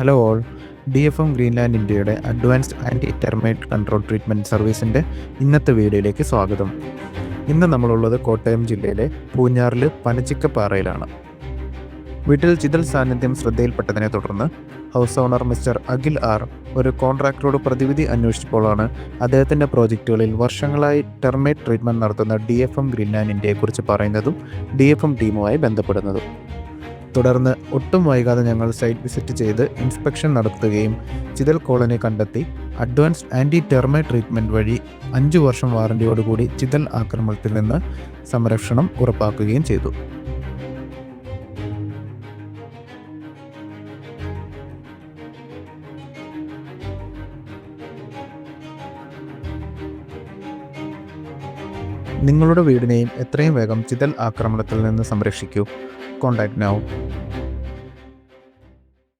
Hello all D F M Greenland ഇന്ത്യയുടെ advanced and ഇറ്റർമേറ്റ് control treatment സർവീസിന്റെ ഇന്നത്തെ വീഡിയോയിലേക്ക് സ്വാഗതം. ഇന്ന് നമ്മളുള്ളത് കോട്ടയം ജില്ലയിലെ പൂഞ്ഞാറിൽ പനച്ചിക്കപ്പാറയിലാണ്. വീട്ടിൽ ചിതൽ സാന്നിധ്യം ശ്രദ്ധയിൽപ്പെട്ടതിനെ തുടർന്ന് house owner mister Akhil R ഒരു കോൺട്രാക്ടറോട് പ്രതിവിധി അന്വേഷിച്ചപ്പോഴാണ് അദ്ദേഹത്തിന്റെ പ്രോജക്റ്റുകളിൽ വർഷങ്ങളായി ടെർമൈറ്റ് ട്രീറ്റ്മെന്റ് നടത്തുന്ന ഡി എഫ് എം ഗ്രീൻലാൻഡ് ഇന്ത്യയെക്കുറിച്ച് പറയുന്നതും ഡി എഫ് എം ടീമുമായി ബന്ധപ്പെടുന്നതും. തുടർന്ന് ഒട്ടും വൈകാതെ ഞങ്ങൾ സൈറ്റ് വിസിറ്റ് ചെയ്ത് ഇൻസ്പെക്ഷൻ നടത്തുകയും ചിതൽ കോളനി കണ്ടെത്തി അഡ്വാൻസ്ഡ് ആന്റി ടെർമൈ ട്രീറ്റ്മെന്റ് വഴി അഞ്ചു വർഷം വാറണ്ടിയോടുകൂടി ചിതൽ ആക്രമണത്തിൽ നിന്ന് സംരക്ഷണം ഉറപ്പാക്കുകയും ചെയ്തു. നിങ്ങളുടെ വീടിനെയും എത്രയും വേഗം ചിതൽ ആക്രമണത്തിൽ നിന്ന് സംരക്ഷിക്കൂ. contact now.